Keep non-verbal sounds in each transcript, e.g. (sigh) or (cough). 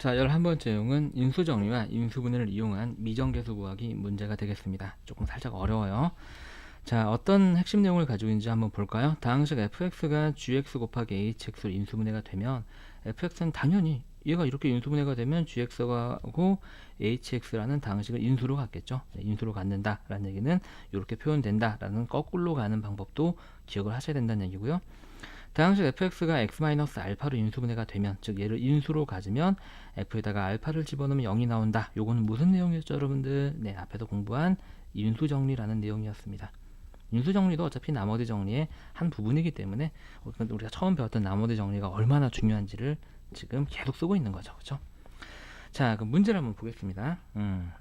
자, 11번째 내용은 인수정리와 인수분해를 이용한 미정계수 구하기 문제가 되겠습니다. 조금 살짝 어려워요. 자, 어떤 핵심 내용을 가지고 있는지 한번 볼까요? 다항식 fx가 gx 곱하기 hx로 인수분해가 되면 fx는 당연히 얘가 이렇게 인수분해가 되면 gx하고 hx라는 다항식을 인수로 갖겠죠. 네, 인수로 갖는다라는 얘기는 이렇게 표현된다라는 거꾸로 가는 방법도 기억을 하셔야 된다는 얘기고요. 다항식 fx가 x-알파로 인수분해가 되면 즉 얘를 인수로 가지면 f에다가 알파를 집어넣으면 0이 나온다. 요거는 무슨 내용이었죠, 여러분들? 네, 앞에서 공부한 인수정리라는 내용이었습니다. 인수정리도 어차피 나머지 정리의 한 부분이기 때문에 우리가 처음 배웠던 나머지 정리가 얼마나 중요한지를 지금 계속 쓰고 있는 거죠. 그렇죠? 자, 그럼 문제를 한번 보겠습니다. 음.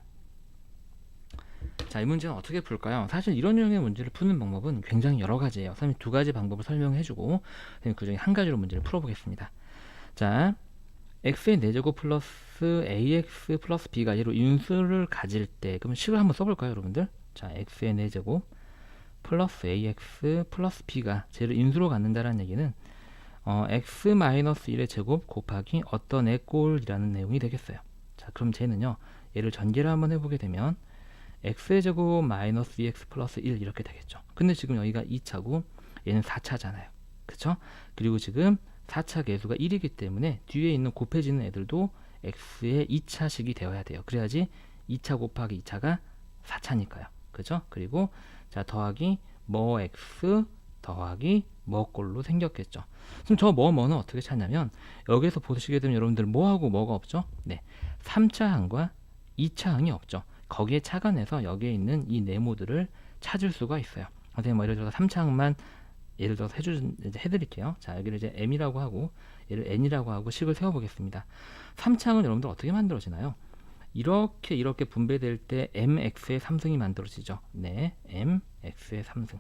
자, 이 문제는 어떻게 풀까요? 사실 이런 유형의 문제를 푸는 방법은 굉장히 여러 가지예요. 선생님이 두 가지 방법을 설명해주고 그 중에 한 가지로 문제를 풀어보겠습니다. 자, x의 4제곱 플러스 ax 플러스 b가 얘로 인수를 가질 때 그러면 식을 한번 써볼까요, 여러분들? 자, x의 4제곱 플러스 ax 플러스 b가 쟤를 인수로 갖는다는 얘기는 어, x 마이너스 1의 제곱 곱하기 어떤 의 꼴이라는 내용이 되겠어요. 자, 그럼 쟤는요, 얘를 전개를 한번 해보게 되면 x의 제곱 마이너스 2x 플러스 1 이렇게 되겠죠. 근데 지금 여기가 2차고 얘는 4차잖아요. 그쵸? 그리고 지금 4차 개수가 1이기 때문에 뒤에 있는 곱해지는 애들도 x의 2차식이 되어야 돼요. 그래야지 2차 곱하기 2차가 4차니까요. 그죠? 그리고 자 더하기 뭐 x 더하기 뭐 꼴로 생겼겠죠. 그럼 저 뭐 뭐는 어떻게 찾냐면 여기서 보시게 되면 여러분들 뭐하고 뭐가 없죠? 네. 3차 항과 2차 항이 없죠. 거기에 착안해서 여기에 있는 이 네모들을 찾을 수가 있어요. 선생님 뭐 예를 들어서 3차 항만 예를 들어서 해주, 해드릴게요. 자, 여기를 이제 m이라고 하고, 얘를 n이라고 하고 식을 세워보겠습니다. 3창은 여러분들 어떻게 만들어지나요? 이렇게 이렇게 분배될 때 mx의 3승이 만들어지죠. 네, mx의 3승.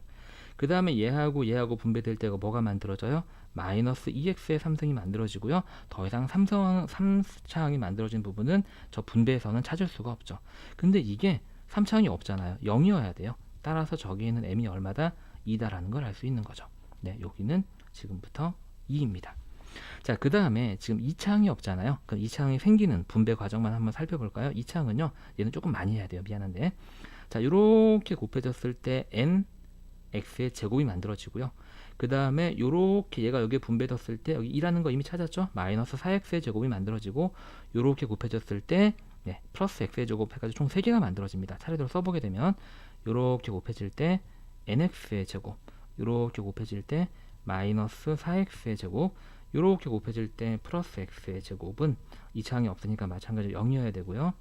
그 다음에 얘하고 얘하고 분배될 때가 뭐가 만들어져요? 마이너스 2x의 3승이 만들어지고요. 더 이상 3성, 3차항이 만들어진 부분은 저 분배에서는 찾을 수가 없죠. 근데 이게 3차항이 없잖아요. 0이어야 돼요. 따라서 저기에는 m이 얼마다? 2다라는 걸 알 수 있는 거죠. 네, 여기는 지금부터 2입니다. 자, 그 다음에 지금 2차항이 없잖아요. 그럼 2차항이 생기는 분배 과정만 한번 살펴볼까요? 2차항은요, 얘는 조금 많이 해야 돼요. 미안한데. 자, 이렇게 곱해졌을 때 n x의 제곱이 만들어지고요. 그 다음에 이렇게 얘가 여기에 분배됐을 때 여기 2라는 거 이미 찾았죠? 마이너스 4x의 제곱이 만들어지고 이렇게 곱해졌을 때 네, 플러스 x의 제곱 해가지고 총 3개가 만들어집니다. 차례대로 써보게 되면 이렇게 곱해질 때 nx의 제곱 이렇게 곱해질 때 마이너스 4x의 제곱 이렇게 곱해질 때 플러스 x의 제곱은 이차항이 없으니까 마찬가지로 0이어야 되고요.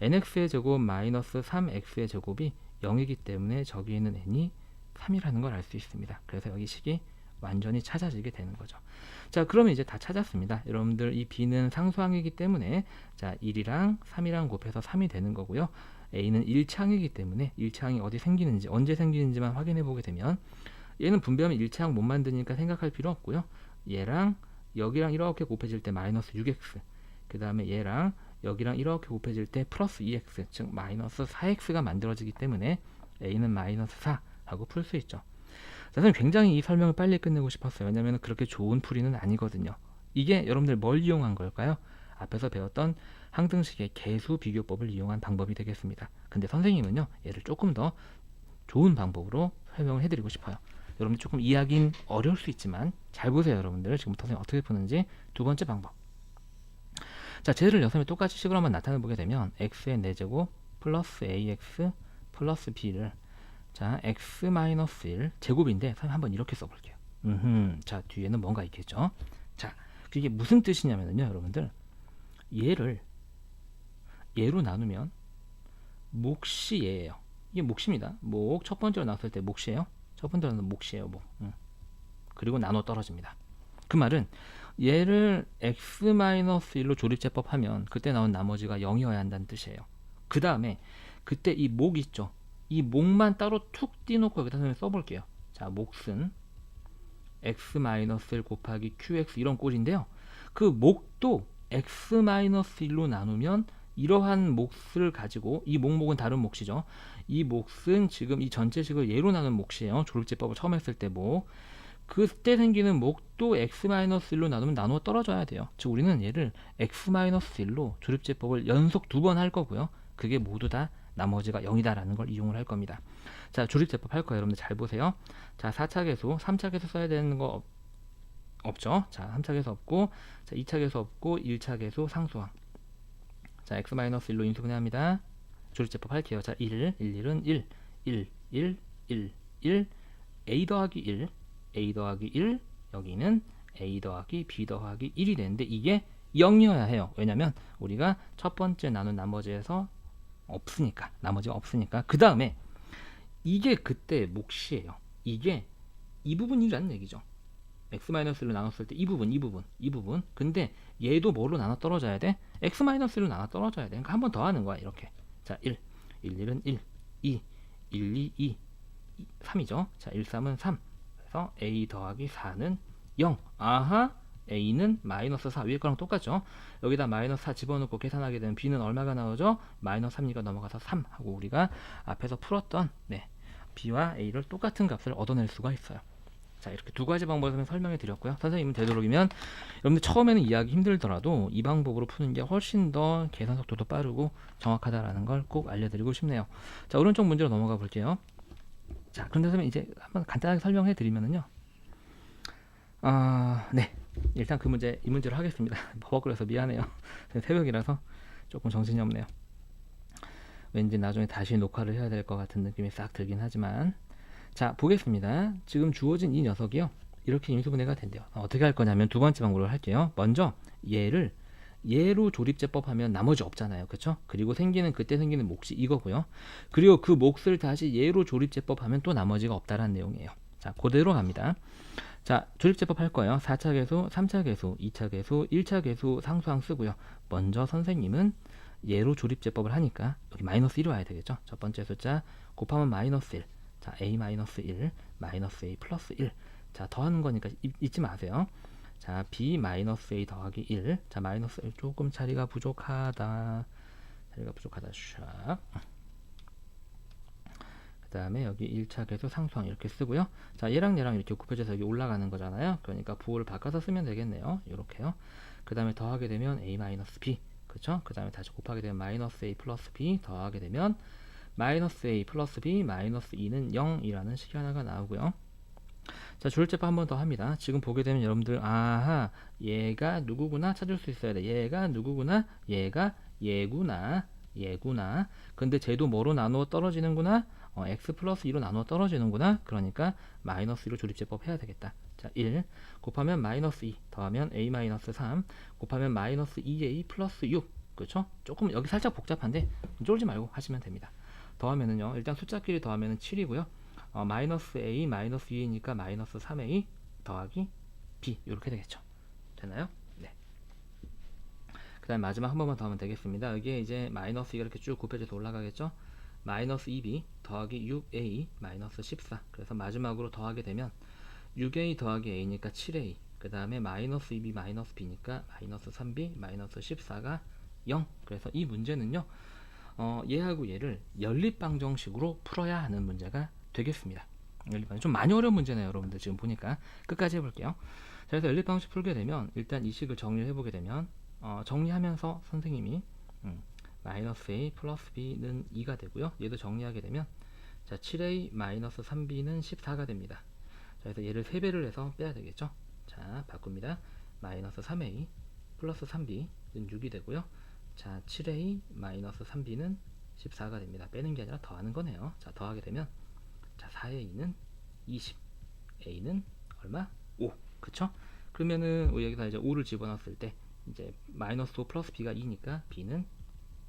nx의 제곱 마이너스 3x의 제곱이 0이기 때문에 저기 있는 n이 3이라는 걸 알 수 있습니다. 그래서 여기 식이 완전히 찾아지게 되는 거죠. 자, 그러면 이제 다 찾았습니다. 여러분들 이 b는 상수항이기 때문에 자, 1이랑 3이랑 곱해서 3이 되는 거고요. a는 1차항이기 때문에 1차항이 어디 생기는지 언제 생기는지만 확인해 보게 되면 얘는 분배하면 1차항 못 만드니까 생각할 필요 없고요. 얘랑 여기랑 이렇게 곱해질 때 마이너스 6x 그 다음에 얘랑 여기랑 이렇게 곱해질 때 플러스 2x 즉 마이너스 4x가 만들어지기 때문에 a는 마이너스 4 하고 풀 수 있죠. 저는 굉장히 이 설명을 빨리 끝내고 싶었어요. 왜냐하면 그렇게 좋은 풀이는 아니거든요. 이게 여러분들 뭘 이용한 걸까요? 앞에서 배웠던 항등식의 개수 비교법을 이용한 방법이 되겠습니다. 근데 선생님은요, 얘를 조금 더 좋은 방법으로 설명을 해드리고 싶어요. 여러분 조금 이해하긴 어려울 수 있지만 잘 보세요, 여러분들. 지금부터 선생님 어떻게 푸는지 두 번째 방법. 자, 쟤를 여성이 똑같이 식으로 한번 나타내 보게 되면 x의 4제곱 플러스 ax 플러스 b를 자, x 마이너스 1 제곱인데 선생님 한번 이렇게 써볼게요. 음흠, 자, 뒤에는 뭔가 있겠죠. 자, 그게 무슨 뜻이냐면요, 여러분들. 얘를 얘로 나누면 몫이 얘예요. 이게 몫입니다. 몫첫 번째로 나왔을 때 몫이에요. 첫 번째로는 몫이에요. 몫. 음. 그리고 나눠 떨어집니다. 그 말은 얘를 x-1로 조립제법 하면 그때 나온 나머지가 0이어야 한다는 뜻이에요. 그 다음에 그때 이 목 있죠. 이 목만 따로 툭 띄놓고 여기다 써볼게요. 자, 몫은 x-1 곱하기 qx 이런 꼴인데요. 그 목도 x-1로 나누면 이러한 몫을 가지고 이 목목은 다른 몫이죠. 이 몫은 지금 이 전체식을 예로 나눈 몫이에요. 조립제법을 처음 했을 때 목. 그때 생기는 목도 x-1로 나누면 나누어 떨어져야 돼요. 즉 우리는 얘를 x-1로 조립제법을 연속 두 번 할 거고요. 그게 모두 다 나머지가 0이다라는 걸 이용을 할 겁니다. 자, 조립 제법 할 거예요. 여러분들 잘 보세요. 자, 4차 계수, 3차 계수 써야 되는 거 없, 없죠? 자, 3차 계수 없고, 자, 2차 계수 없고, 1차 계수 상수항. 자, x-1로 인수분해합니다. 조립 제법 할게요. 자, 1, 1, 1은 1, 1, 1, 1, 1, a 더하기 1, a 더하기 1, 여기는 a 더하기 b 더하기 1이 되는데 이게 0이어야 해요. 왜냐면 우리가 첫 번째 나눈 나머지에서 없으니까, 나머지가 없으니까. 그 다음에 이게 그때 몫이에요. 이게 이 부분이라는 얘기죠. x-를 나눴을 때 이 부분, 이 부분, 이 부분. 근데 얘도 뭐로 나눠 떨어져야 돼? x-로 나눠 떨어져야 돼. 그러니까 한 번 더 하는 거야, 이렇게. 자, 1, 1, 1은 1, 2, 1, 2, 2, 3이죠. 자, 1, 3은 3. 그래서 a 더하기 4는 0. 아하, a는 마이너스 4. 위에 거랑 똑같죠. 여기다 마이너스 4 집어넣고 계산하게 되면 b는 얼마가 나오죠? 마이너스 3이가 넘어가서 3 하고 우리가 앞에서 풀었던 네, b와 a를 똑같은 값을 얻어낼 수가 있어요. 자 이렇게 두 가지 방법을 설명해 드렸고요. 선생님은 되도록이면 여러분들 처음에는 이해하기 힘들더라도 이 방법으로 푸는 게 훨씬 더 계산 속도도 빠르고 정확하다라는 걸 꼭 알려드리고 싶네요. 자 오른쪽 문제로 넘어가 볼게요. 자 그런데 선생님 이제 한번 간단하게 설명해 드리면은요. 아 네. 일단 그 문제 이 문제로 하겠습니다. (laughs) 버벅거려서 미안해요. (laughs) 새벽이라서 조금 정신이 없네요. 왠지 나중에 다시 녹화를 해야 될 것 같은 느낌이 싹 들긴 하지만 자 보겠습니다. 지금 주어진 이 녀석이요. 이렇게 인수분해가 된대요. 어떻게 할 거냐면 두 번째 방법으로 할게요. 먼저 얘를 얘로 조립제법 하면 나머지 없잖아요. 그쵸? 그리고 생기는 그때 생기는 몫이 이거고요. 그리고 그 몫을 다시 얘로 조립제법 하면 또 나머지가 없다라는 내용이에요. 자, 그대로 갑니다. 자, 조립제법 할 거예요. 4차 계수, 3차 계수, 2차 계수, 1차 계수 상수항 쓰고요. 먼저 선생님은 얘로 조립제법을 하니까 여기 마이너스 1이 와야 되겠죠. 첫 번째 숫자 곱하면 마이너스 1. 자, a 마이너스 1, 마이너스 a 플러스 1. 자, 더하는 거니까 잊, 잊지 마세요. 자, b 마이너스 a 더하기 1. 자, 마이너스 1 조금 자리가 부족하다. 자리가 부족하다. 샥. 그 다음에 여기 1차 계수 상수항 이렇게 쓰고요. 자, 얘랑 얘랑 이렇게 곱해져서 여기 올라가는 거잖아요. 그러니까 부호를 바꿔서 쓰면 되겠네요. 이렇게요. 그 다음에 더하게 되면 a 마이너스 b. 그쵸? 그 다음에 다시 곱하게 되면 마이너스 a 플러스 b 더하게 되면 마이너스 a 플러스 b 마이너스 2는 0이라는 식이 하나가 나오고요. 자, 조율제법 한 번 더 합니다. 지금 보게 되면 여러분들 아하 얘가 누구구나 찾을 수 있어야 돼. 얘가 누구구나 얘가 얘구나 얘구나 근데 쟤도 뭐로 나누어 떨어지는구나 어, x 플러스 2로 나누어 떨어지는구나 그러니까 마이너스 2로 조립제법 해야 되겠다. 자, 1 곱하면 마이너스 2 더하면 a 마이너스 3 곱하면 마이너스 2a 플러스 6 그렇죠? 조금 여기 살짝 복잡한데 쫄지 말고 하시면 됩니다. 더하면은요 일단 숫자끼리 더하면은 7이고요 어, 마이너스 a 마이너스 2이니까 마이너스 3a 더하기 b 이렇게 되겠죠 되나요? 네. 그 다음 마지막 한 번만 더 하면 되겠습니다 여기에 이제 마이너스 2가 이렇게 쭉 곱해져서 올라가겠죠 마이너스 2b 더하기 6a 마이너스 14 그래서 마지막으로 더하게 되면 6a 더하기 a니까 7a 그 다음에 마이너스 2b 마이너스 b니까 마이너스 3b 마이너스 14가 0 그래서 이 문제는요 어, 얘하고 얘를 연립방정식으로 풀어야 하는 문제가 되겠습니다. 연립방 좀 많이 어려운 문제네요, 여러분들 지금 보니까. 끝까지 해볼게요. 자, 그래서 연립방식 풀게 되면 일단 이 식을 정리를 해보게 되면 어, 정리하면서 선생님이 음, 마이너스 a 플러스 b는 2가 되고요. 얘도 정리하게 되면 자 7a 마이너스 3b는 14가 됩니다. 자, 그래서 얘를 3배를 해서 빼야 되겠죠. 자 바꿉니다. 마이너스 3a 플러스 3b는 6이 되고요. 자, 7a 마이너스 3b는 14가 됩니다. 빼는 게 아니라 더하는 거네요. 자, 더하게 되면 자, 4a는 20, a는 얼마? 5. 그쵸? 그러면은 여기다 이제 5를 집어넣었을 때 이제 마이너스 5 플러스 b가 2니까 b는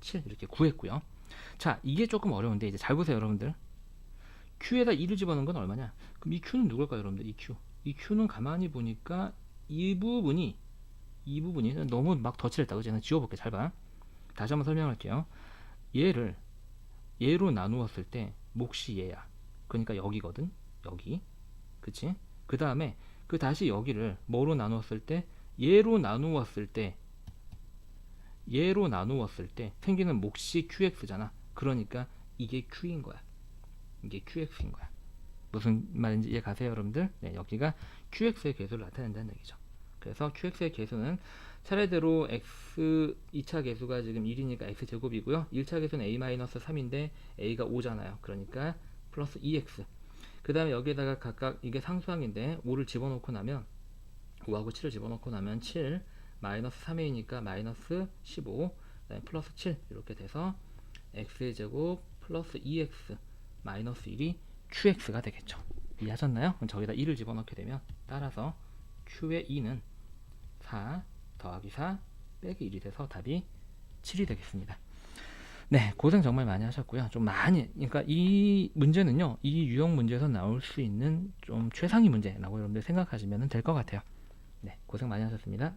7 이렇게 구했고요. 자, 이게 조금 어려운데 이제 잘 보세요, 여러분들. q에다 2를 집어넣은 건 얼마냐? 그럼 이 q는 누굴까요, 여러분들? 이 q. 이 q는 가만히 보니까 이 부분이 이 부분이 너무 막 덧칠했다. 그죠? 지워볼게. 잘 봐. 다시 한번 설명할게요. 얘를 얘로 나누었을 때 몫이 얘야. 그러니까 여기거든. 여기. 그치? 그 다음에 그 다시 여기를 뭐로 나누었을 때 얘로 나누었을 때 얘로 나누었을 때 생기는 몫이 qx잖아. 그러니까 이게 q인 거야. 이게 qx인 거야. 무슨 말인지 이해 가세요, 여러분들? 네, 여기가 QX의 개수를 나타낸다는 얘기죠. 그래서 QX의 개수는 차례대로 X 2차 개수가 지금 1이니까 X 제곱이고요. 1차 개수는 A-3인데 A가 5잖아요. 그러니까 플러스 2X. 그 다음에 여기에다가 각각 이게 상수항인데 5를 집어넣고 나면 5하고 7을 집어넣고 나면 7 마이너스 3A니까 마이너스 15 그다음에 플러스 7 이렇게 돼서 X의 제곱 플러스 2X 마이너스 1이 QX가 되겠죠. 이해하셨나요? 그럼 저기다 2를 집어넣게 되면 따라서 Q의 2는 4 더하기 4 빼기 1이 돼서 답이 7이 되겠습니다. 네, 고생 정말 많이 하셨고요. 좀 많이, 그러니까 이 문제는요, 이 유형 문제에서 나올 수 있는 좀 최상위 문제라고 여러분들 생각하시면 될 것 같아요. 네, 고생 많이 하셨습니다.